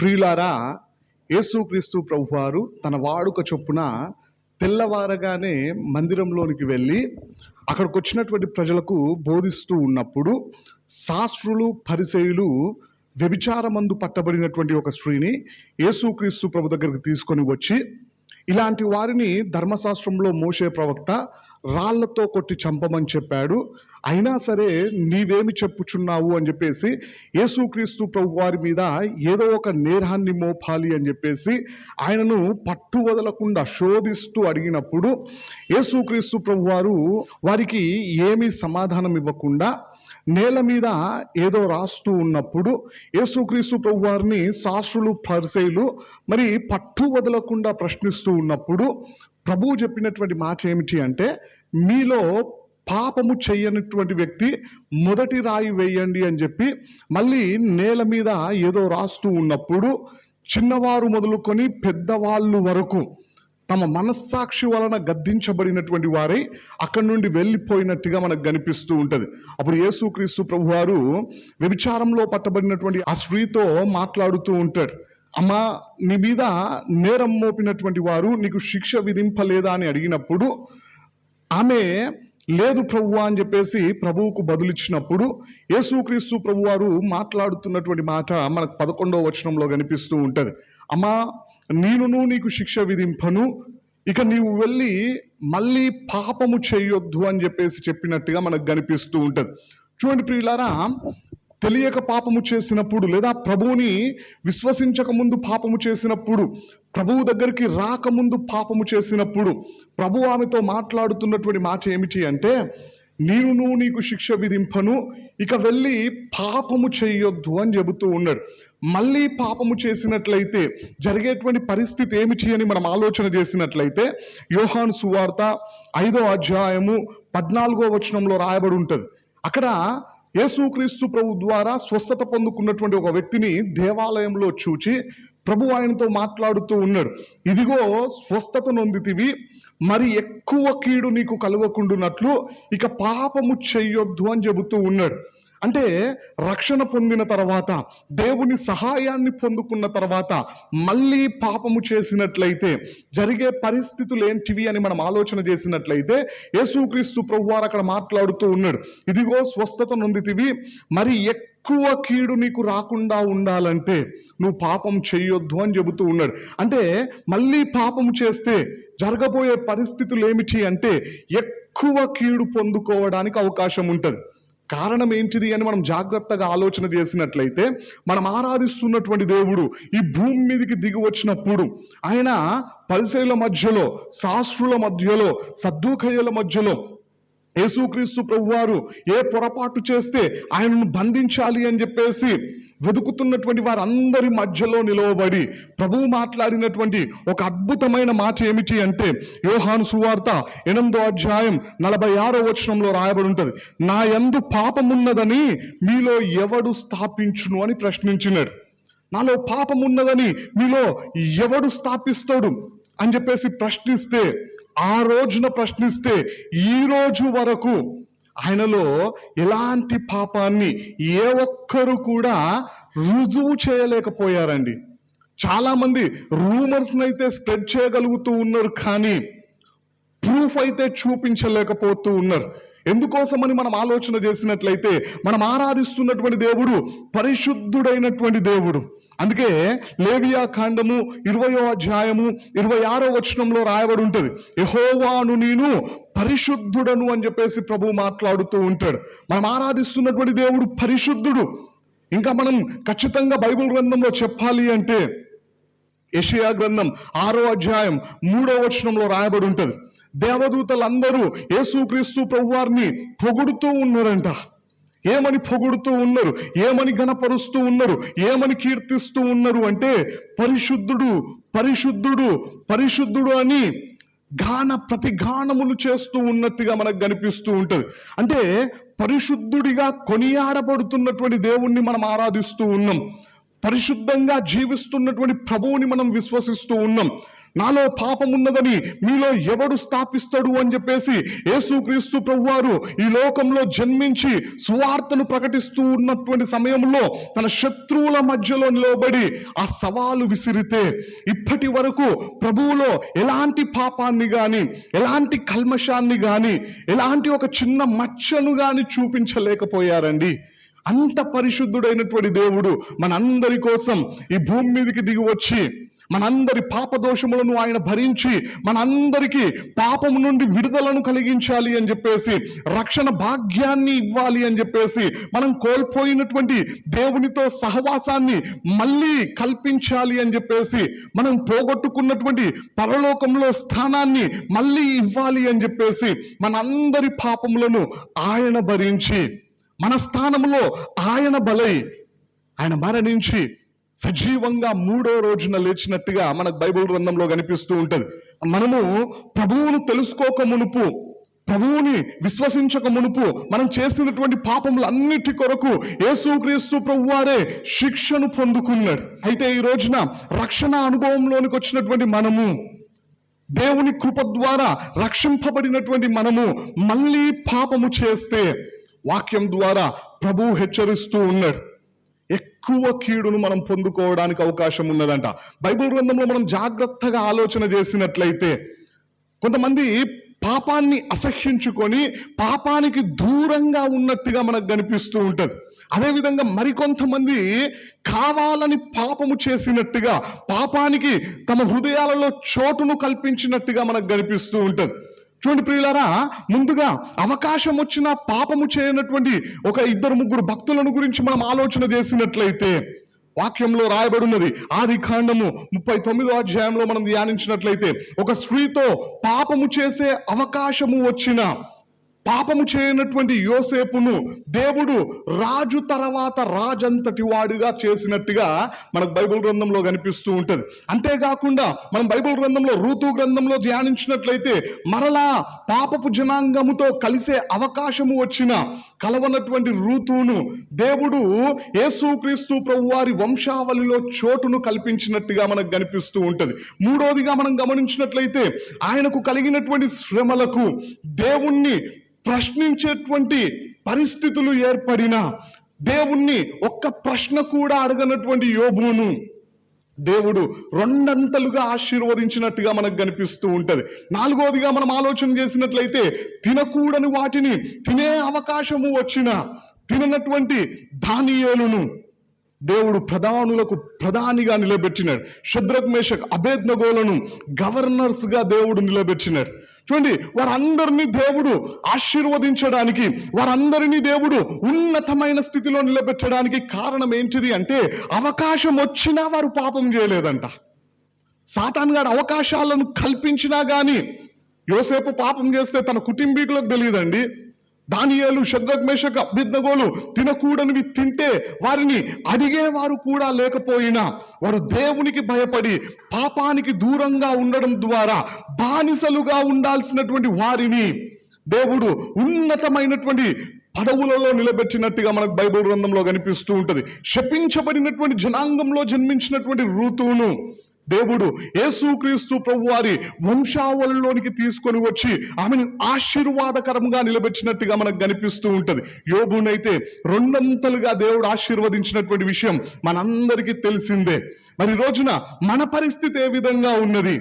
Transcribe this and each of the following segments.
ప్రియులారా యేసుక్రీస్తు ప్రభువారు తన వాడుక చొప్పున తెల్లవారగానే మందిరంలోనికి వెళ్ళి అక్కడికి వచ్చినటువంటి ప్రజలకు బోధిస్తూ ఉన్నప్పుడు శాస్త్రులు పరిచయులు వ్యభిచారమందు పట్టబడినటువంటి ఒక స్త్రీని యేసుక్రీస్తు ప్రభు దగ్గరికి తీసుకొని వచ్చి ఇలాంటి వారిని ధర్మశాస్త్రంలో మోసే ప్రవక్త రాళ్ళతో కొట్టి చంపమని చెప్పాడు. అయినా సరే నీవేమి చెప్పుచున్నావు అని చెప్పేసి యేసుక్రీస్తు ప్రభు వారి మీద ఏదో ఒక నేరాన్ని మోపాలి అని చెప్పేసి ఆయనను పట్టు వదలకుండా శోధిస్తూ అడిగినప్పుడు యేసుక్రీస్తు ప్రభు వారు వారికి ఏమీ సమాధానం ఇవ్వకుండా నేల మీద ఏదో రాస్తూ ఉన్నప్పుడు యేసుక్రీస్తు ప్రభు వారిని శాస్త్రులు పరిసయులు మరి పట్టు వదలకుండా ప్రశ్నిస్తూ ఉన్నప్పుడు ప్రభువు చెప్పినటువంటి మాట ఏమిటి అంటే మీలో పాపము చేయనటువంటి వ్యక్తి మొదటి రాయి వేయండి అని చెప్పి మళ్ళీ నేల మీద ఏదో రాస్తూ ఉన్నప్పుడు చిన్నవారు మొదలుకొని పెద్దవాళ్ళు వరకు తమ మనస్సాక్షి వలన గద్దించబడినటువంటి వారై అక్కడి నుండి వెళ్ళిపోయినట్టుగా మనకు కనిపిస్తూ ఉంటుంది. అప్పుడు యేసుక్రీస్తు ప్రభు వారు వ్యభిచారంలో పట్టబడినటువంటి ఆ స్త్రీతో మాట్లాడుతూ ఉంటాడు. అమ్మా నీ మీద నేరం మోపినటువంటి వారు నీకు శిక్ష విధింపలేదా అని అడిగినప్పుడు ఆమె లేదు ప్రభు అని చెప్పేసి ప్రభువుకు బదులిచ్చినప్పుడు యేసుక్రీస్తు ప్రభు వారు మాట్లాడుతున్నటువంటి మాట మనకు పదకొండవ వచనంలో కనిపిస్తూ ఉంటుంది. అమ్మా నేనును నీకు శిక్ష విధింపను. ఇక నీవు వెళ్ళి మళ్ళీ పాపము చేయొద్దు అని చెప్పేసి చెప్పినట్టుగా మనకు కనిపిస్తూ ఉంటుంది. చూడండి ప్రియులారా తెలియక పాపము చేసినప్పుడు లేదా ప్రభువుని విశ్వసించక ముందు పాపము చేసినప్పుడు ప్రభువు దగ్గరికి రాకముందు పాపము చేసినప్పుడు ప్రభు ఆమెతో మాట్లాడుతున్నటువంటి మాట ఏమిటి అంటే నేను నీకు శిక్ష విధింపను. ఇక వెళ్ళి పాపము చేయొద్దు అని చెబుతూ ఉన్నాడు. మళ్ళీ పాపము చేసినట్లయితే జరిగేటువంటి పరిస్థితి ఏమిటి అని మనం ఆలోచన చేసినట్లయితే యోహాను సువార్త ఐదో అధ్యాయము పద్నాలుగో వచనంలో రాయబడి ఉంటుంది. అక్కడ యేసుక్రీస్తు ప్రభు ద్వారా స్వస్థత పొందుకున్నటువంటి ఒక వ్యక్తిని దేవాలయంలో చూచి ప్రభు ఆయనతో మాట్లాడుతూ ఉన్నాడు ఇదిగో స్వస్థత నొందితివి మరి ఎక్కువ కీడు నీకు కలగకుండునట్లు ఇక పాపము చెయ్యొద్దు అని చెబుతూ ఉన్నాడు. అంటే రక్షణ పొందిన తర్వాత దేవుని సహాయాన్ని పొందుకున్న తర్వాత మళ్ళీ పాపము చేసినట్లయితే జరిగే పరిస్థితులు ఏంటివి అని మనం ఆలోచన చేసినట్లయితే యేసుక్రీస్తు ప్రభువారు అక్కడ మాట్లాడుతూ ఉన్నాడు. ఇదిగో స్వస్థత నొందితివి మరి ఎక్కువ కీడు నీకు రాకుండా ఉండాలంటే నువ్వు పాపం చెయ్యొద్దు అని చెబుతూ ఉన్నాడు. అంటే మళ్ళీ పాపం చేస్తే జరగబోయే పరిస్థితులు ఏమిటి అంటే ఎక్కువ కీడు పొందుకోవడానికి అవకాశం ఉంటుంది. కారణం ఏంటిది అని మనం జాగ్రత్తగా ఆలోచన చేసినట్లయితే మనం ఆరాధిస్తున్నటువంటి దేవుడు ఈ భూమి మీదకి దిగి వచ్చినప్పుడు ఆయన పరిసైల మధ్యలో శాస్త్రుల మధ్యలో సద్దుకయ్యల మధ్యలో యేసుక్రీస్తు ప్రభువారు ఏ పొరపాటు చేస్తే ఆయనను బంధించాలి అని చెప్పేసి వెతుకుతున్నటువంటి వారందరి మధ్యలో నిలవబడి ప్రభువు మాట్లాడినటువంటి ఒక అద్భుతమైన మాట ఏమిటి అంటే యోహాను సువార్త ఎనిమిదో అధ్యాయం నలభై ఆరో వచనంలో రాయబడి ఉంటుంది నా యందు పాపమున్నదని మీలో ఎవడు స్థాపించును? అని ప్రశ్నించినాడు. నాలో పాపమున్నదని మీలో ఎవడు స్థాపిస్తాడు? అని చెప్పేసి ప్రశ్నిస్తే ఆ రోజున ప్రశ్నిస్తే ఈ రోజు వరకు ఆయనలో ఎలాంటి పాపాన్ని ఏ ఒక్కరు కూడా రుజువు చేయలేకపోయారండి. చాలామంది రూమర్స్ని అయితే స్ప్రెడ్ చేయగలుగుతూ ఉన్నారు కానీ ప్రూఫ్ అయితే చూపించలేకపోతూ ఉన్నారు. ఎందుకోసమని మనం ఆలోచన చేసినట్లయితే మనం ఆరాధిస్తున్నటువంటి దేవుడు పరిశుద్ధుడైనటువంటి దేవుడు. అందుకే లేవియా కాండము ఇరవయో అధ్యాయము ఇరవై ఆరో వచనంలో రాయబడి ఉంటుంది. యహోవాను నేను పరిశుద్ధుడను అని చెప్పేసి ప్రభు మాట్లాడుతూ ఉంటాడు. మనం ఆరాధిస్తున్నటువంటి దేవుడు పరిశుద్ధుడు. ఇంకా మనం ఖచ్చితంగా బైబిల్ గ్రంథంలో చెప్పాలి అంటే యెషయా గ్రంథం ఆరో అధ్యాయం మూడో వచనంలో రాయబడి ఉంటుంది. దేవదూతలందరూ యేసుక్రీస్తు ప్రభువారిని పొగుడుతూ ఉన్నారంట. ఏమని పొగుడుతూ ఉన్నారు? ఏమని గణపరుస్తూ ఉన్నారు? ఏమని కీర్తిస్తూ ఉన్నారు అంటే పరిశుద్ధుడు పరిశుద్ధుడు పరిశుద్ధుడు అని గాన ప్రతిగానములు చేస్తూ ఉన్నట్టుగా మనకు కనిపిస్తూ ఉంటుంది. అంటే పరిశుద్ధుడిగా కొనియాడబడుతున్నటువంటి దేవుణ్ణి మనం ఆరాధిస్తూ ఉన్నాం. పరిశుద్ధంగా జీవిస్తున్నటువంటి ప్రభువుని మనం విశ్వసిస్తూ ఉన్నాం. నాలో పాపం ఉన్నదని మీలో ఎవడు స్థాపిస్తాడు అని చెప్పేసి యేసుక్రీస్తు ప్రభువారు ఈ లోకంలో జన్మించి సువార్తను ప్రకటిస్తూ ఉన్నటువంటి సమయంలో తన శత్రువుల మధ్యలో నిలబడి ఆ సవాలు విసిరితే ఇప్పటి వరకు ప్రభువులో ఎలాంటి పాపాన్ని కానీ ఎలాంటి కల్మషాన్ని గాని ఎలాంటి ఒక చిన్న మచ్చను కానీ చూపించలేకపోయారండి. అంత పరిశుద్ధుడైనటువంటి దేవుడు మనందరి కోసం ఈ భూమి మీదకి దిగి వచ్చి మనందరి పాపదోషములను ఆయన భరించి మనందరికీ పాపము నుండి విడుదలను కలిగించాలి అని చెప్పేసి రక్షణ భాగ్యాన్ని ఇవ్వాలి అని చెప్పేసి మనం కోల్పోయినటువంటి దేవునితో సహవాసాన్ని మళ్ళీ కల్పించాలి అని చెప్పేసి మనం పోగొట్టుకున్నటువంటి పరలోకంలో స్థానాన్ని మళ్ళీ ఇవ్వాలి అని చెప్పేసి మనందరి పాపములను ఆయన భరించి మన స్థానంలో ఆయన బలై ఆయన మరణించి సజీవంగా మూడో రోజున లేచినట్టుగా మనకు బైబిల్ గ్రంథంలో కనిపిస్తూ ఉంటది. మనము ప్రభువును తెలుసుకోక మునుపు ప్రభువుని విశ్వసించక మునుపు మనం చేసినటువంటి పాపములన్నిటి కొరకు యేసుక్రీస్తు ప్రభువారే శిక్షను పొందుకున్నాడు. అయితే ఈ రోజున రక్షణ అనుభవంలోనికి వచ్చినటువంటి మనము దేవుని కృప ద్వారా రక్షింపబడినటువంటి మనము మళ్ళీ పాపము చేస్తే వాక్యం ద్వారా ప్రభు హెచ్చరిస్తూ ఉన్నాడు. ఎక్కువ కీడును మనం పొందుకోవడానికి అవకాశం ఉన్నదంట. బైబిల్ గ్రంథంలో మనం జాగ్రత్తగా ఆలోచన చేసినట్లయితే కొంతమంది పాపాన్ని అసహ్యించుకొని పాపానికి దూరంగా ఉన్నట్టుగా మనకు కనిపిస్తూ ఉంటుంది. అదేవిధంగా మరికొంతమంది కావాలని పాపము చేసినట్టుగా పాపానికి తమ హృదయాలలో చోటును కల్పించినట్టుగా మనకు కనిపిస్తూ ఉంటుంది. చూడండి ప్రియులారా ముందుగా అవకాశం వచ్చిన పాపము చేయనటువంటి ఒక ఇద్దరు ముగ్గురు భక్తులను గురించి మనం ఆలోచన చేసినట్లయితే వాక్యంలో రాయబడి ఉన్నది ఆది కాండము ముప్పై తొమ్మిదో అధ్యాయంలో మనం ధ్యానించినట్లయితే ఒక స్త్రీతో పాపము చేసే అవకాశము వచ్చిన పాపము చేయనటువంటి యోసేపును దేవుడు రాజు తర్వాత రాజంతటి వాడుగా చేసినట్టుగా మనకు బైబిల్ గ్రంథంలో కనిపిస్తూ ఉంటుంది. అంతేకాకుండా మనం బైబిల్ గ్రంథంలో ఋతు గ్రంథంలో ధ్యానించినట్లయితే మరలా పాపపు జనాంగముతో కలిసే అవకాశము వచ్చిన కలవనటువంటి ఋతువును దేవుడు యేసుక్రీస్తు ప్రభు వారి వంశావళిలో చోటును కల్పించినట్టుగా మనకు కనిపిస్తూ ఉంటుంది. మూడోదిగా మనం గమనించినట్లయితే ఆయనకు కలిగినటువంటి శ్రమలకు దేవుణ్ణి ప్రశ్నించేటువంటి పరిస్థితులు ఏర్పడిన దేవుణ్ణి ఒక్క ప్రశ్న కూడా అడగనటువంటి యోబును దేవుడు రెండంతలుగా ఆశీర్వదించినట్టుగా మనకు కనిపిస్తూ ఉంటుంది. నాలుగోదిగా మనం ఆలోచన చేసినట్లయితే తినకూడని వాటిని తినే అవకాశము వచ్చిన తిననటువంటి దానియేలును దేవుడు ప్రధానులకు ప్రధానిగా నిలబెట్టినాడు. శుద్రక్ మేషక్ అభేద్నగోలను దేవుడు నిలబెట్టినాడు. చూడండి వారందరినీ దేవుడు ఆశీర్వదించడానికి వారందరినీ దేవుడు ఉన్నతమైన స్థితిలో నిలబెట్టడానికి కారణం ఏంటిది అంటే అవకాశం వచ్చినా వారు పాపం చేయలేదంట. సాతాన్ గారు అవకాశాలను కల్పించినా కానీ యోసేపు పాపం చేస్తే తన కుటుంబీకులకు తెలియదండి. దానియాలు శద్రక్ మేషక అభ్యర్థగోలు తినకూడనివి తింటే వారిని అడిగేవారు కూడా లేకపోయినా వారు దేవునికి భయపడి పాపానికి దూరంగా ఉండడం ద్వారా బానిసలుగా ఉండాల్సినటువంటి వారిని దేవుడు ఉన్నతమైనటువంటి పదవులలో నిలబెట్టినట్టుగా మనకు బైబిల్ గ్రంథంలో కనిపిస్తూ ఉంటుంది. శపించబడినటువంటి జనాంగంలో జన్మించినటువంటి ఋతువును దేవుడు యేసుక్రీస్తు ప్రభు వారి వంశావళిలోనికి తీసుకొని వచ్చి ఆమెను ఆశీర్వాదకరంగా నిలబెట్టినట్టుగా మనకు కనిపిస్తూ ఉంటుంది. యోగునైతే రెండంతలుగా దేవుడు ఆశీర్వదించినటువంటి విషయం మనందరికీ తెలిసిందే. మరి రోజున మన పరిస్థితి ఏ విధంగా ఉన్నది?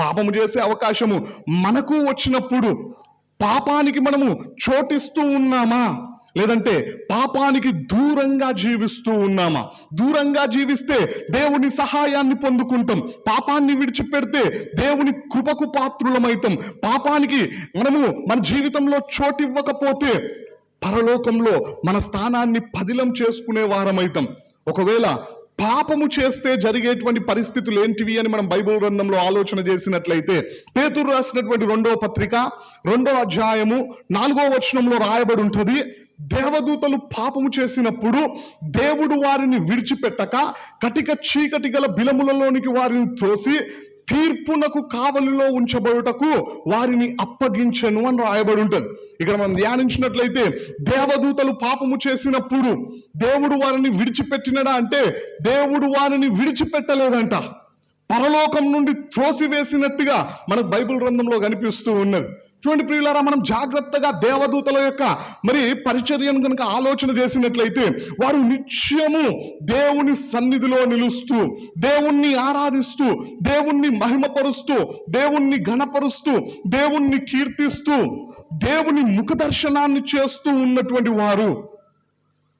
పాపము చేసే అవకాశము మనకు వచ్చినప్పుడు పాపానికి మనము చోటిస్తూ ఉన్నామా? లేదంటే పాపానికి దూరంగా జీవిస్తూ ఉన్నామా? దూరంగా జీవిస్తే దేవుని సహాయాన్ని పొందుకుంటాం. పాపాన్ని విడిచిపెడితే దేవుని కృపకు పాత్రులమైతాం. పాపానికి మనము మన జీవితంలో చోటివ్వకపోతే పరలోకంలో మన స్థానాన్ని పదిలం చేసుకునే వారమైతాం. ఒకవేళ పాపము చేస్తే జరిగేటువంటి పరిస్థితులు ఏంటివి అని మనం బైబిల్ గ్రంథంలో ఆలోచన చేసినట్లయితే పేతురు రాసినటువంటి రెండో పత్రిక రెండో అధ్యాయము నాలుగో వచనంలో రాయబడి ఉంటుంది దేవదూతలు పాపము చేసినప్పుడు దేవుడు వారిని విడిచిపెట్టక కటిక చీకటి గల బిలములలోనికి వారిని త్రోసి తీర్పునకు కావలిలో ఉంచబడుటకు వారిని అప్పగించను అని రాయబడి ఉంటుంది. ఇక్కడ మనం ధ్యానించినట్లయితే దేవదూతలు పాపము చేసినప్పుడు దేవుడు వారిని విడిచిపెట్టినడా అంటే దేవుడు వారిని విడిచిపెట్టలేదంట. పరలోకం నుండి త్రోసివేసినట్టుగా మనకు బైబిల్ గ్రంథంలో కనిపిస్తూ ఉన్నది. చూడండి ప్రియులారా మనం జాగ్రత్తగా దేవదూతల యొక్క మరి పరిచర్యను కనుక ఆలోచన చేసినట్లయితే వారు నిత్యము దేవుని సన్నిధిలో నిలుస్తూ దేవుణ్ణి ఆరాధిస్తూ దేవుణ్ణి మహిమపరుస్తూ దేవుణ్ణి గణపరుస్తూ దేవుణ్ణి కీర్తిస్తూ దేవుని ముఖదర్శనాన్ని చేస్తూ ఉన్నటువంటి వారు.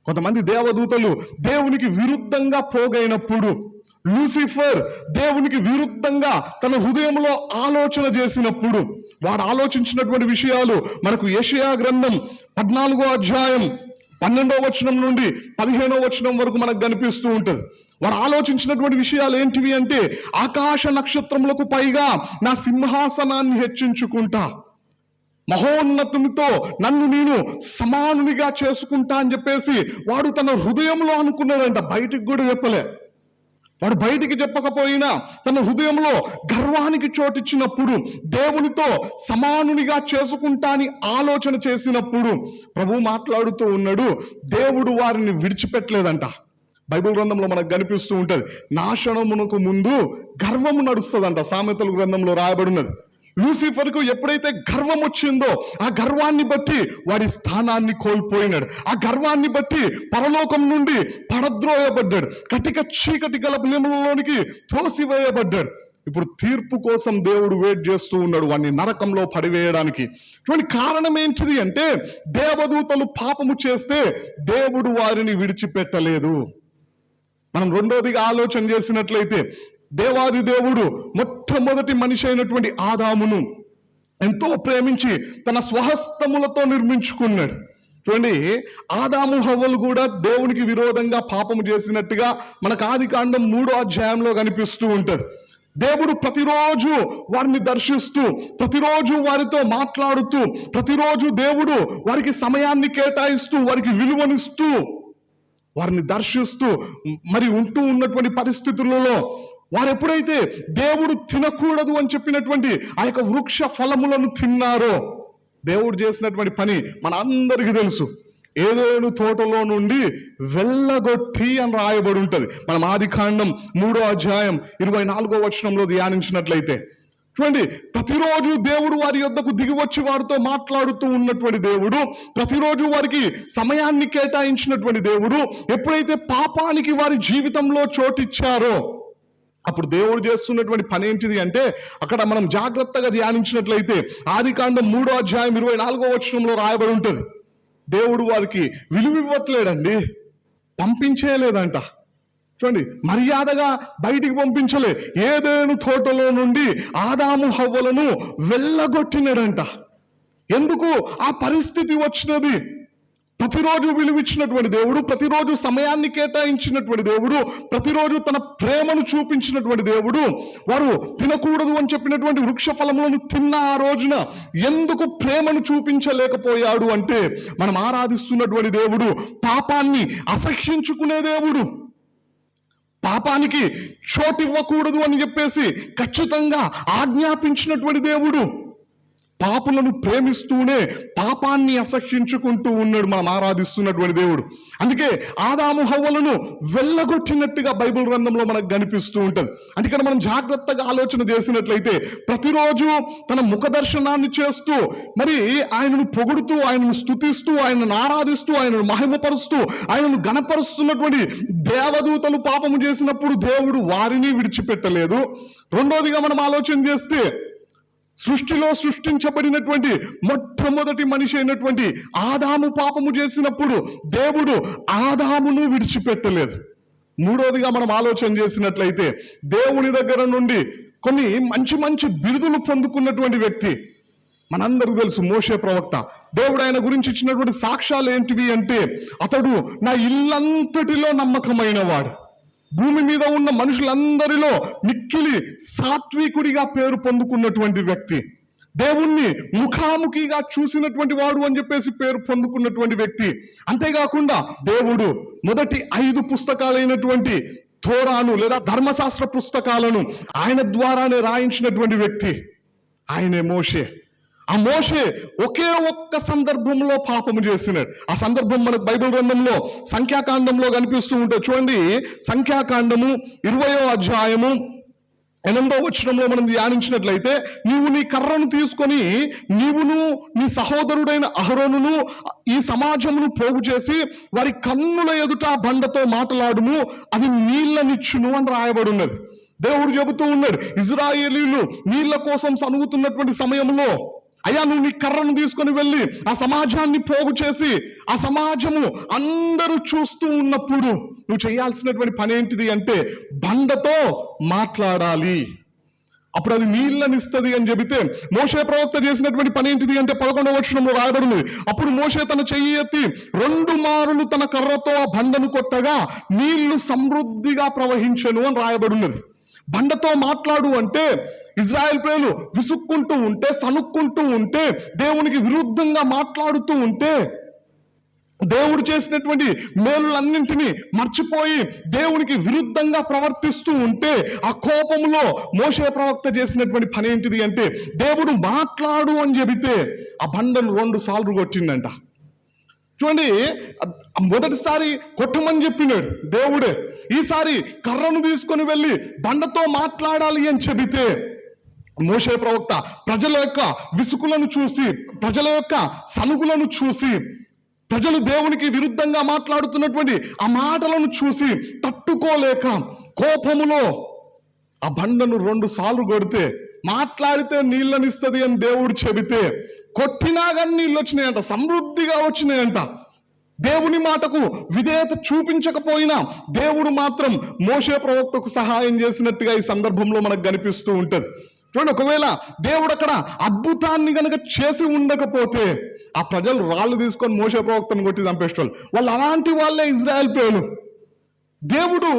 కొంతమంది దేవదూతలు దేవునికి విరుద్ధంగా పోగైనప్పుడు లూసిఫర్ దేవునికి విరుద్ధంగా తన హృదయంలో ఆలోచన చేసినప్పుడు వాడు ఆలోచించినటువంటి విషయాలు మనకు ఏషియా గ్రంథం పద్నాలుగో అధ్యాయం పన్నెండో వచనం నుండి పదిహేనో వచనం వరకు మనకు కనిపిస్తూ ఉంటుంది. వారు ఆలోచించినటువంటి విషయాలు ఏంటివి అంటే ఆకాశ నక్షత్రములకు పైగా నా సింహాసనాన్ని హెచ్చించుకుంటా. మహోన్నతునితో నన్ను నేను సమానునిగా చేసుకుంటా అని చెప్పేసి వాడు తన హృదయంలో అనుకున్నాడంట. బయటికి కూడా చెప్పలే. వాడు బయటికి చెప్పకపోయినా తన హృదయంలో గర్వానికి చోటిచ్చినప్పుడు దేవునితో సమానునిగా చేసుకుంటా అని ఆలోచన చేసినప్పుడు ప్రభు మాట్లాడుతూ ఉన్నాడు దేవుడు వారిని విడిచిపెట్టలేదంట. బైబిల్ గ్రంథంలో మనకు కనిపిస్తూ ఉంటుంది నాశనమునకు ముందు గర్వము నడుస్తుందంట. సామెతల గ్రంథంలో రాయబడినది. లూసిఫర్కు ఎప్పుడైతే గర్వం వచ్చిందో ఆ గర్వాన్ని బట్టి వాడి స్థానాన్ని కోల్పోయినాడు. ఆ గర్వాన్ని బట్టి పరలోకం నుండి పడద్రోయబడ్డాడు. కటిక చీకటి గల బిలములలోనికి త్రోసివేయబడ్డాడు. ఇప్పుడు తీర్పు కోసం దేవుడు వెయిట్ చేస్తూ ఉన్నాడు వాడిని నరకంలో పడివేయడానికి. చూడండి కారణం ఏంటిది అంటే దేవదూతలు పాపము చేస్తే దేవుడు వారిని విడిచిపెట్టలేదు. మనం రెండోదిగా ఆలోచన చేసినట్లయితే దేవాది దేవుడు మొట్టమొదటి మనిషి అయినటువంటి ఆదామును ఎంతో ప్రేమించి తన స్వహస్తములతో నిర్మించుకున్నాడు. చూడండి ఆదాము హవ్వలు కూడా దేవునికి విరోధంగా పాపం చేసినట్టుగా మనకు ఆది కాండం మూడో అధ్యాయంలో కనిపిస్తూ ఉంటుంది. దేవుడు ప్రతిరోజు వారిని దర్శిస్తూ ప్రతిరోజు వారితో మాట్లాడుతూ ప్రతిరోజు దేవుడు వారికి సమయాన్ని కేటాయిస్తూ వారికి విలువనిస్తూ వారిని దర్శిస్తూ మరి ఉంటూ ఉన్నటువంటి పరిస్థితులలో వారు ఎప్పుడైతే దేవుడు తినకూడదు అని చెప్పినటువంటి ఆ యొక్క వృక్ష ఫలములను తిన్నారో దేవుడు చేసినటువంటి పని మన అందరికీ తెలుసు ఏదోను తోటలో నుండి వెళ్ళగొట్టి అని రాయబడి ఉంటుంది. మనం ఆది కాండం మూడో అధ్యాయం ఇరవై నాలుగో వచనంలో ధ్యానించినట్లయితే చూడండి ప్రతిరోజు దేవుడు వారి యొద్దకు దిగి వచ్చి వారితో మాట్లాడుతూ ఉన్నటువంటి దేవుడు ప్రతిరోజు వారికి సమయాన్ని కేటాయించినటువంటి దేవుడు ఎప్పుడైతే పాపానికి వారి జీవితంలో చోటిచ్చారో అప్పుడు దేవుడు చేస్తున్నటువంటి పని ఏంటిది అంటే అక్కడ మనం జాగ్రత్తగా ధ్యానించినట్లయితే ఆది కాండం మూడో అధ్యాయం ఇరవై నాలుగో వచనంలో రాయబడి ఉంటుంది. దేవుడు వారికి విలువ ఇవ్వట్లేడండి పంపించేయలేదంట. చూడండి మర్యాదగా బయటికి పంపించలే. ఏదేను తోటలో నుండి ఆదాము హవ్వలను వెళ్ళగొట్టినాడంట. ఎందుకు? ఆ పరిస్థితి వచ్చినది. ప్రతిరోజు విలువిచ్చినటువంటి దేవుడు ప్రతిరోజు సమయాన్ని కేటాయించినటువంటి దేవుడు ప్రతిరోజు తన ప్రేమను చూపించినటువంటి దేవుడు వారు తినకూడదు అని చెప్పినటువంటి వృక్ష ఫలములను తిన్న ఆ రోజున ఎందుకు ప్రేమను చూపించలేకపోయాడు అంటే మనం ఆరాధిస్తున్నటువంటి దేవుడు పాపాన్ని అసహ్యించుకునే దేవుడు. పాపానికి చోటివ్వకూడదు అని చెప్పేసి ఖచ్చితంగా ఆజ్ఞాపించినటువంటి దేవుడు. పాపులను ప్రేమిస్తూనే పాపాన్ని అసహ్యించుకుంటూ ఉన్నాడు మనం ఆరాధిస్తున్నటువంటి దేవుడు. అందుకే ఆదాము హవ్వలను వెళ్ళగొట్టినట్టుగా బైబిల్ గ్రంథంలో మనకు కనిపిస్తూ ఉంటుంది. అంటే ఇక్కడ మనం జాగ్రత్తగా ఆలోచన చేసినట్లయితే ప్రతిరోజు తన ముఖ దర్శనాన్ని చేస్తూ మరి ఆయనను పొగుడుతూ ఆయనను స్తుతిస్తూ ఆయనను ఆరాధిస్తూ ఆయనను మహిమపరుస్తూ ఆయనను గణపరుస్తున్నటువంటి దేవదూతలు పాపము చేసినప్పుడు దేవుడు వారిని విడిచిపెట్టలేదు. రెండోదిగా మనం ఆలోచన చేస్తే సృష్టిలో సృష్టించబడినటువంటి మొట్టమొదటి మనిషి అయినటువంటి ఆదాము పాపము చేసినప్పుడు దేవుడు ఆదామును విడిచిపెట్టలేదు. మూడోదిగా మనం ఆలోచన చేసినట్లయితే దేవుని దగ్గర నుండి కొన్ని మంచి మంచి బిరుదులు పొందుకున్నటువంటి వ్యక్తి. మనందరికీ తెలుసు మోషే ప్రవక్త. దేవుడు ఆయన గురించి ఇచ్చినటువంటి సాక్ష్యాలు ఏంటివి అంటే అతడు నా ఇల్లంతటిలో నమ్మకమైన వాడు భూమి మీద ఉన్న మనుషులందరిలో మిక్కిలి సాత్వికుడిగా పేరు పొందుకున్నటువంటి వ్యక్తి. దేవుణ్ణి ముఖాముఖిగా చూసినటువంటి వాడు అని చెప్పేసి పేరు పొందుకున్నటువంటి వ్యక్తి. అంతేకాకుండా దేవుడు మొదటి ఐదు పుస్తకాలైనటువంటి థోరాను లేదా ధర్మశాస్త్ర పుస్తకాలను ఆయన ద్వారానే రాయించినటువంటి వ్యక్తి. ఆయనే మోషే. ఆ మోషే ఒకే ఒక్క సందర్భంలో పాపము చేసినాడు. ఆ సందర్భం మనకు బైబిల్ గ్రంథంలో సంఖ్యాకాండంలో కనిపిస్తూ ఉంటే చూడండి సంఖ్యాకాండము ఇరవయో అధ్యాయము ఎనిమిదో వచనంలో మనం ధ్యానించినట్లయితే నీవు నీ కర్రను తీసుకొని నీవును నీ సహోదరుడైన అహరోనును ఈ సమాజమును పోగు చేసి వారి కన్నుల ఎదుట బండతో మాట్లాడుము అది నీళ్ళనిచ్చును అని రాయబడి ఉన్నది దేవుడు చెబుతూ ఉన్నాడు ఇజ్రాయేలీలు నీళ్ళ కోసం సనుగుతున్నటువంటి సమయంలో అయ్యా నువ్వు నీ కర్రను తీసుకొని వెళ్ళి ఆ సమాజాన్ని పోగు చేసి ఆ సమాజము అందరూ చూస్తూ ఉన్నప్పుడు నువ్వు చేయాల్సినటువంటి పని ఏంటిది అంటే బండతో మాట్లాడాలి. అప్పుడు అది నీళ్ళనిస్తుంది అని చెబితే మోషే ప్రవక్త చేసినటువంటి పని ఏంటిది అంటే పదకొండవ వచనంలో రాయబడింది. అప్పుడు మోషే తన చెయ్యి ఎత్తి రెండు మారులు తన కర్రతో ఆ బండను కొట్టగా నీళ్ళు సమృద్ధిగా ప్రవహించను అని రాయబడినది. బండతో మాట్లాడు అంటే ఇజ్రాయెల్ ప్రజలు విసుక్కుంటూ ఉంటే సనుక్కుంటూ ఉంటే దేవునికి విరుద్ధంగా మాట్లాడుతూ ఉంటే దేవుడు చేసినటువంటి మేలులన్నింటినీ మర్చిపోయి దేవునికి విరుద్ధంగా ప్రవర్తిస్తూ ఉంటే ఆ కోపంలో మోసే ప్రవక్త చేసినటువంటి పని ఏంటిది అంటే దేవుడు మాట్లాడు అని చెబితే ఆ బండను రెండు సార్లు కొట్టిందంట చూడండి మొదటిసారి కొట్టమని చెప్పినాడు దేవుడే. ఈసారి కర్రను తీసుకొని వెళ్ళి బండతో మాట్లాడాలి అని చెబితే మోషే ప్రవక్త ప్రజల యొక్క విసుకులను చూసి ప్రజల యొక్క సనుగులను చూసి ప్రజలు దేవునికి విరుద్ధంగా మాట్లాడుతున్నటువంటి ఆ మాటలను చూసి తట్టుకోలేక కోపములో ఆ బండను రెండు సార్లు కొడితే మాట్లాడితే నీళ్ళనిస్తుంది అని దేవుడు చెబితే కొట్టినా కానీ నీళ్ళు వచ్చినాయంట సమృద్ధిగా వచ్చినాయంట. దేవుని మాటకు విధేయత చూపించకపోయినా దేవుడు మాత్రం మోషే ప్రవక్తకు సహాయం చేసినట్టుగా ఈ సందర్భంలో మనకు కనిపిస్తూ ఉంటుంది. చూడండి ఒకవేళ దేవుడు అక్కడ అద్భుతాన్ని కనుక చేసి ఉండకపోతే ఆ ప్రజలు రాళ్ళు తీసుకొని మోసే ప్రవక్తను కొట్టి చంపేసేవాళ్ళు. వాళ్ళు అలాంటి వాళ్ళే ఇజ్రాయెల్ పేరు. దేవుడు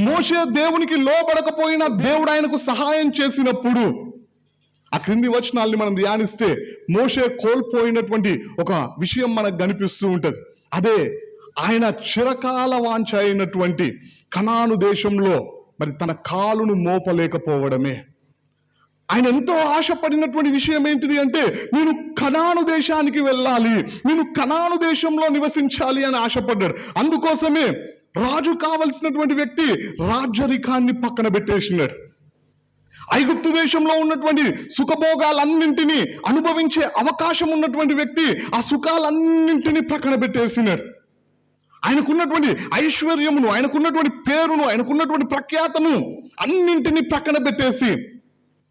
మోషే దేవునికి లోబడకపోయినా దేవుడు ఆయనకు సహాయం చేసినప్పుడు ఆ క్రింది వచనాల్ని మనం ధ్యానిస్తే మోషే కోల్పోయినటువంటి ఒక విషయం మనకు కనిపిస్తూ ఉంటుంది. అదే ఆయన చిరకాల వాంఛ అయినటువంటి కనాను దేశంలో మరి తన కాలును మోపలేకపోవడమే. ఆయన ఎంతో ఆశపడినటువంటి విషయం ఏంటిది అంటే నేను కనాను దేశానికి వెళ్ళాలి నేను కనాను దేశంలో నివసించాలి అని ఆశపడ్డాడు. అందుకోసమే రాజు కావలసినటువంటి వ్యక్తి రాజ్యరికాన్ని పక్కన పెట్టేసినాడు. ఐగుప్తు దేశంలో ఉన్నటువంటి సుఖభోగాలన్నింటినీ అనుభవించే అవకాశం ఉన్నటువంటి వ్యక్తి ఆ సుఖాలన్నింటినీ ప్రక్కన పెట్టేసినాడు. ఆయనకున్నటువంటి ఐశ్వర్యమును ఆయనకున్నటువంటి పేరును ఆయనకున్నటువంటి ప్రఖ్యాతను అన్నింటినీ ప్రక్కన పెట్టేసి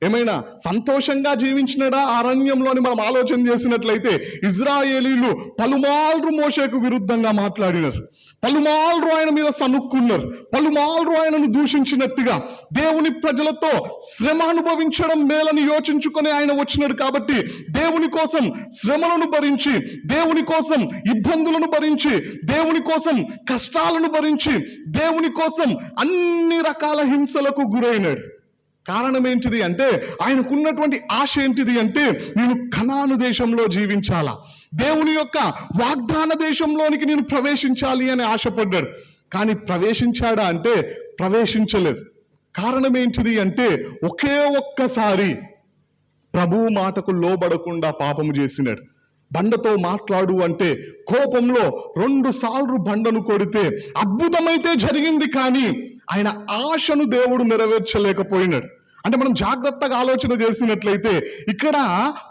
ఏమైనా సంతోషంగా జీవించినడా అరణ్యంలోని మనం ఆలోచన చేసినట్లయితే ఇజ్రాయేలీలు పలుమార్లు మోషేకు విరుద్ధంగా మాట్లాడినారు. పలుమార్లు ఆయన మీద సనుక్కున్నారు పలుమార్లు ఆయనను దూషించినట్టుగా దేవుని ప్రజలతో శ్రమ అనుభవించడం మేలని యోచించుకొని ఆయన వచ్చినాడు కాబట్టి దేవుని కోసం శ్రమలను భరించి దేవుని కోసం ఇబ్బందులను భరించి దేవుని కోసం కష్టాలను భరించి దేవుని కోసం అన్ని రకాల హింసలకు గురైనాడు. కారణం ఏంటిది అంటే ఆయనకున్నటువంటి ఆశ ఏంటిది అంటే నేను కణాను దేశంలో జీవించాలా? దేవుని యొక్క వాగ్దాన దేశంలోనికి నేను ప్రవేశించాలి అని ఆశపడ్డాడు. కానీ ప్రవేశించాడా అంటే ప్రవేశించలేదు. కారణం ఏంటిది అంటే ఒకే ఒక్కసారి ప్రభువు మాటకు లోబడకుండా పాపము చేసినాడు. బండతో మాట్లాడు అంటే కోపంలో రెండు సార్లు బండను కొడితే అద్భుతమైతే జరిగింది కానీ ఆయన ఆశను దేవుడు నెరవేర్చలేకపోయినాడు. అంటే మనం జాగ్రత్తగా ఆలోచన చేసినట్లయితే ఇక్కడ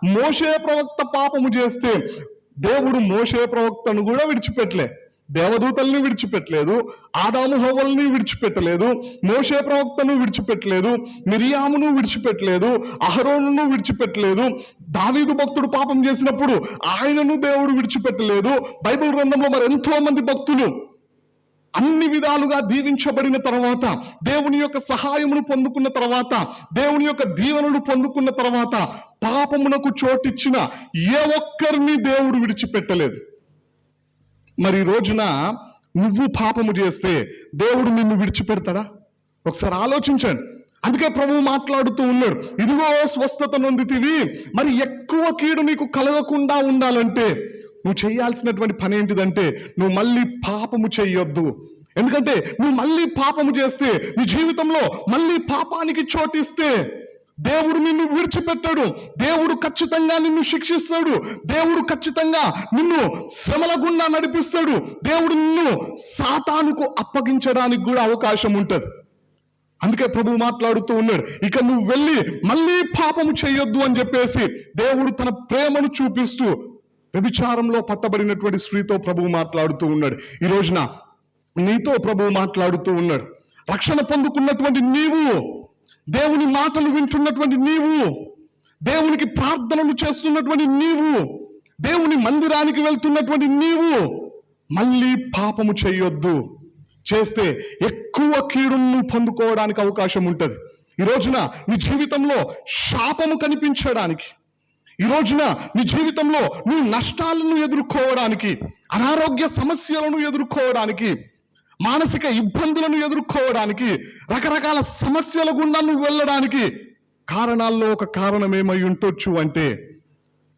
మోషే ప్రవక్త పాపము చేస్తే దేవుడు మోషే ప్రవక్తను కూడా విడిచిపెట్టలే. దేవదూతల్ని విడిచిపెట్టలేదు ఆదాము హోవల్ని విడిచిపెట్టలేదు మోషే ప్రవక్తను విడిచిపెట్టలేదు మిరియామును విడిచిపెట్టలేదు అహరోనును విడిచిపెట్టలేదు. దావీదు భక్తుడు పాపం చేసినప్పుడు ఆయనను దేవుడు విడిచిపెట్టలేదు. బైబిల్ గ్రంథంలో మరి ఎంతో మంది భక్తులు అన్ని విధాలుగా దీవించబడిన తర్వాత దేవుని యొక్క సహాయమును పొందుకున్న తర్వాత దేవుని యొక్క దీవెనలు పొందుకున్న తర్వాత పాపమునకు చోటిచ్చిన ఏ ఒక్కరిని దేవుడు విడిచిపెట్టలేదు. మరి రోజున నువ్వు పాపము చేస్తే దేవుడు నిన్ను విడిచిపెడతాడా? ఒకసారి ఆలోచించండి. అందుకే ప్రభువు మాట్లాడుతూ ఉన్నాడు ఇదిగో స్వస్థత నొందితివి. మరి ఎక్కువ కీడు నీకు కలగకుండా ఉండాలంటే నువ్వు చేయాల్సినటువంటి పని ఏంటిదంటే నువ్వు మళ్ళీ పాపము చెయ్యొద్దు ఎందుకంటే నువ్వు మళ్ళీ పాపము చేస్తే నీ జీవితంలో మళ్ళీ పాపానికి చోటిస్తే దేవుడు నిన్ను విడిచిపెట్టాడు. దేవుడు ఖచ్చితంగా నిన్ను శిక్షిస్తాడు. దేవుడు ఖచ్చితంగా నిన్ను శ్రమల గుండా నడిపిస్తాడు. దేవుడు నిన్ను సాతానుకు అప్పగించడానికి కూడా అవకాశం ఉంటుంది. అందుకే ప్రభు మాట్లాడుతూ ఉన్నాడు ఇక నువ్వు వెళ్ళి మళ్ళీ పాపము చేయొద్దు అని చెప్పేసి దేవుడు తన ప్రేమను చూపిస్తూ వ్యభిచారంలో పట్టబడినటువంటి స్త్రీతో ప్రభువు మాట్లాడుతూ ఉన్నాడు. ఈ రోజున నీతో ప్రభువు మాట్లాడుతూ ఉన్నాడు. రక్షణ పొందుకున్నటువంటి నీవు దేవుని మాటలు వింటున్నటువంటి నీవు దేవునికి ప్రార్థనలు చేస్తున్నటువంటి నీవు దేవుని మందిరానికి వెళ్తున్నటువంటి నీవు మళ్ళీ పాపము చేయొద్దు. చేస్తే ఎక్కువ కీడును పొందుకోవడానికి అవకాశం ఉంటుంది. ఈ రోజున నీ జీవితంలో శాపము కనిపించడానికి ఈ రోజున నీ జీవితంలో నువ్వు నష్టాలను ఎదుర్కోవడానికి అనారోగ్య సమస్యలను ఎదుర్కోవడానికి మానసిక ఇబ్బందులను ఎదుర్కోవడానికి రకరకాల సమస్యల గుండా నువ్వు వెళ్ళడానికి కారణాల్లో ఒక కారణం ఏమై ఉండొచ్చు అంటే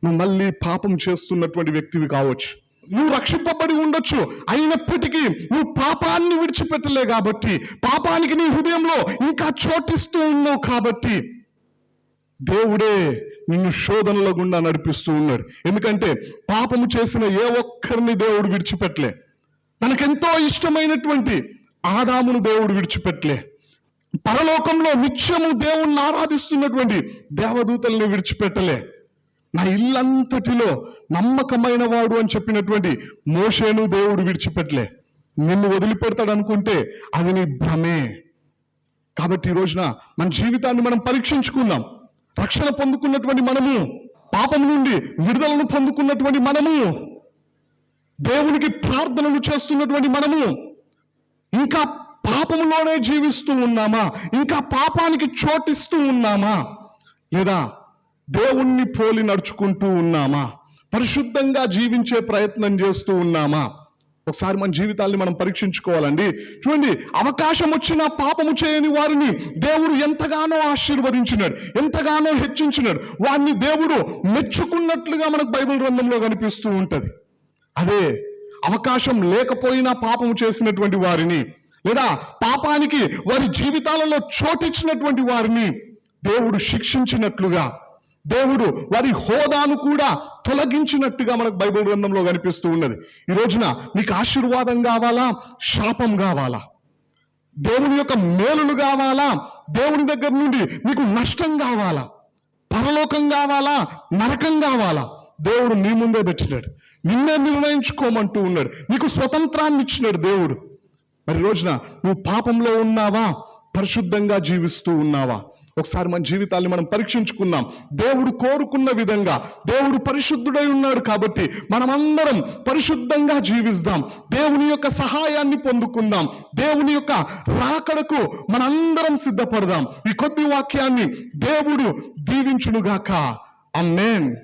నువ్వు మళ్ళీ పాపం చేస్తున్నటువంటి వ్యక్తివి కావచ్చు. నువ్వు రక్షింపబడి ఉండొచ్చు. అయినప్పటికీ నువ్వు పాపాన్ని విడిచిపెట్టలే కాబట్టి పాపానికి నీ హృదయంలో ఇంకా చోటిస్తూ ఉన్నావు కాబట్టి దేవుడే నిన్ను శోధనల గుండా నడిపిస్తూ ఉన్నాడు ఎందుకంటే పాపము చేసిన ఏ ఒక్కరిని దేవుడు విడిచిపెట్టలే. తనకెంతో ఇష్టమైనటువంటి ఆదామును దేవుడు విడిచిపెట్టలే. పరలోకంలో నిత్యము దేవుణ్ణి ఆరాధిస్తున్నటువంటి దేవదూతల్ని విడిచిపెట్టలే. నా ఇల్లంతటిలో నమ్మకమైన వాడు అని చెప్పినటువంటి మోషేను దేవుడు విడిచిపెట్టలే. నిన్ను వదిలిపెడతాడు అనుకుంటే అది నీ భ్రమే. కాబట్టి ఈ రోజున మన జీవితాన్ని మనం పరీక్షించుకుందాం. రక్షణ పొందుకున్నటువంటి మనము పాపం నుండి విడుదలను పొందుకున్నటువంటి మనము దేవునికి ప్రార్థనలు చేస్తున్నటువంటి మనము ఇంకా పాపములోనే జీవిస్తూ ఉన్నామా? ఇంకా పాపానికి చోటిస్తూ ఉన్నామా? లేదా దేవుణ్ణి పోలి నడుచుకుంటూ ఉన్నామా? పరిశుద్ధంగా జీవించే ప్రయత్నం చేస్తూ ఉన్నామా? ఒకసారి మన జీవితాల్ని మనం పరీక్షించుకోవాలండి. చూడండి అవకాశం వచ్చిన పాపము చేయని వారిని దేవుడు ఎంతగానో ఆశీర్వదించినాడు ఎంతగానో హెచ్చించినాడు. వారిని దేవుడు మెచ్చుకున్నట్లుగా మనకు బైబిల్ గ్రంథంలో కనిపిస్తూ ఉంటది. అదే అవకాశం లేకపోయినా పాపము చేసినటువంటి వారిని లేదా పాపానికి వారి జీవితాలలో చోటిచ్చినటువంటి వారిని దేవుడు శిక్షించినట్లుగా దేవుడు వారి హోదాను కూడా తొలగించినట్టుగా మనకు బైబిల్ గ్రంథంలో కనిపిస్తూ ఉన్నది. ఈ రోజున నీకు ఆశీర్వాదం కావాలా? శాపం కావాలా? దేవుని యొక్క మేలులు కావాలా? దేవుని దగ్గర నుండి నీకు నష్టం కావాలా? పరలోకం కావాలా? నరకం కావాలా? దేవుడు నీ ముందే పెట్టినాడు. నిన్నే నిర్ణయించుకోమంటూ ఉన్నాడు. నీకు స్వతంత్రాన్ని ఇచ్చినాడు దేవుడు. మరి రోజున నువ్వు పాపంలో ఉన్నావా? పరిశుద్ధంగా జీవిస్తూ ఉన్నావా? ఒకసారి మన జీవితాన్ని మనం పరీక్షించుకుందాం. దేవుడు కోరుకున్న విధంగా దేవుడు పరిశుద్ధుడై ఉన్నాడు కాబట్టి మనమందరం పరిశుద్ధంగా జీవిస్తాం. దేవుని యొక్క సహాయాన్ని పొందుకుందాం. దేవుని యొక్క రాకడకు మనందరం సిద్ధపడదాం. ఈ కొద్ది వాక్యాన్ని దేవుడు దీవించునుగాక. అమ్మేన్